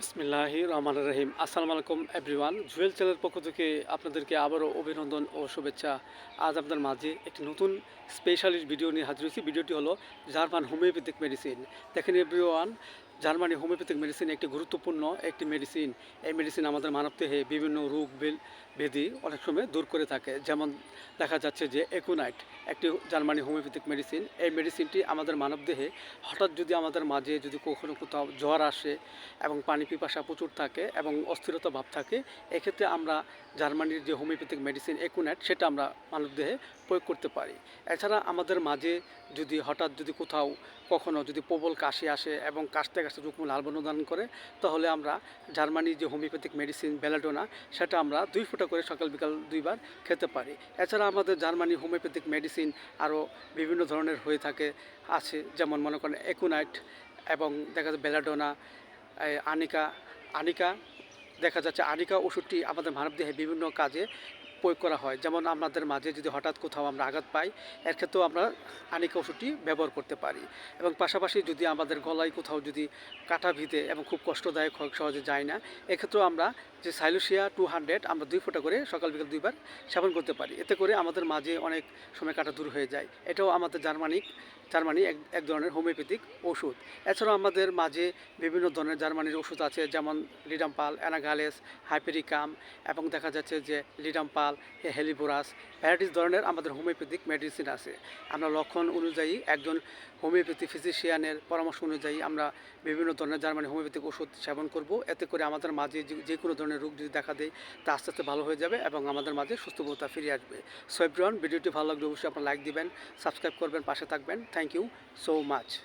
বিসমিল্লাহি রহমান রহিম। আসসালামু আলাইকুম, এভরিওয়ান। জুয়েল চ্যানেলের পক্ষ থেকে আপনাদেরকে আবারও অভিনন্দন ও শুভেচ্ছা। আজ আপনার মাঝে একটি নতুন স্পেশালিস্ট ভিডিও নিয়ে হাজির হয়েছি। ভিডিওটি হলো জার্মান হোমিওপ্যাথিক মেডিসিন দেখেন, এভরিওয়ান জার্মানি হোমিওপ্যাথিক মেডিসিন একটি গুরুত্বপূর্ণ একটি মেডিসিন এই মেডিসিন আমাদের মানবদেহে বিভিন্ন রোগ বেল অনেক সময় দূর করে থাকে। যেমন দেখা যাচ্ছে যে একুনাইট একটি জার্মানি হোমিওপ্যাথিক মেডিসিন এই মেডিসিনটি আমাদের মানবদেহে হঠাৎ যদি আমাদের মাঝে যদি কখনো কোথাও জ্বর আসে এবং পানি পিপাসা প্রচুর থাকে এবং অস্থিরতা ভাব থাকে, এক্ষেত্রে আমরা জার্মানির যে হোমিওপ্যাথিক মেডিসিন একুনাইট সেটা আমরা মানবদেহে প্রয়োগ করতে পারি। এছাড়া আমাদের মাঝে যদি হঠাৎ যদি কোথাও কখনো যদি প্রবল কাশি আসে এবং কাশতে কাশতে রুকম লাল বর্ণ ধারণ করে, তাহলে আমরা জার্মানির যে হোমিওপ্যাথিক মেডিসিন বেলাডোনা সেটা আমরা দুই ফোঁটা করে সকাল বিকাল দুইবার খেতে পারি। এছাড়া আমাদের জার্মানি হোমিওপ্যাথিক মেডিসিন আরও বিভিন্ন ধরনের হয়ে থাকে, আছে, যেমন মনে করেন একুনাইট এবং দেখা যাচ্ছে বেলাডোনা আনিকা আনিকা, দেখা যাচ্ছে আনিকা ওষুধটি আমাদের মানবদেহে বিভিন্ন কাজে প্রয়োগ করা হয়। যেমন আমাদের মাঝে যদি হঠাৎ কোথাও আমরা আঘাত পাই, এর ক্ষেত্রেও আমরা আনিকা ওষুধটি ব্যবহার করতে পারি। এবং পাশাপাশি যদি আমাদের গলায় কোথাও যদি কাটা ভিতে এবং খুব কষ্টদায়ক হয়, সহজে যায় না, এক্ষেত্রেও আমরা যে সাইলোসিয়া টু হান্ড্রেড আমরা দুই ফোঁটা করে সকাল বিকাল দুইবার সেবন করতে পারি। এতে করে আমাদের মাঝে অনেক সময় কাটা দূর হয়ে যায়। এটাও আমাদের জার্মানিক, জার্মানি এক এক ধরনের হোমিওপ্যাথিক ওষুধ। এছাড়াও আমাদের মাঝে বিভিন্ন ধরনের জার্মানির ওষুধ আছে, যেমন লিডাম্পাল, অ্যানাগালেস, হাইপেরিকাম এবং দেখা যাচ্ছে যে লিডাম্পাল হেলিবোরাস ভ্যারাইটিস ধরনের আমাদের হোমিওপ্যাথিক মেডিসিন আছে। আমরা লক্ষণ অনুযায়ী একজন হোমিওপ্যাথি ফিজিশিয়ানের পরামর্শ অনুযায়ী আমরা বিভিন্ন ধরনের জার্মানি হোমিওপ্যাথিক ওষুধ সেবন করব। এতে করে আমাদের মাঝে যে- কোনো ধরনের রোগ যদি দেখা দেয়, তা আস্তে আস্তে ভালো হয়ে যাবে এবং আমাদের মাঝে সুস্থবোধতা ফিরে আসবে। সো এভরিওয়ান ভিডিওটি ভালো লাগলে অবশ্যই আপনারা লাইক দিবেন সাবস্ক্রাইব করবেন, পাশে থাকবেন। Thank you so much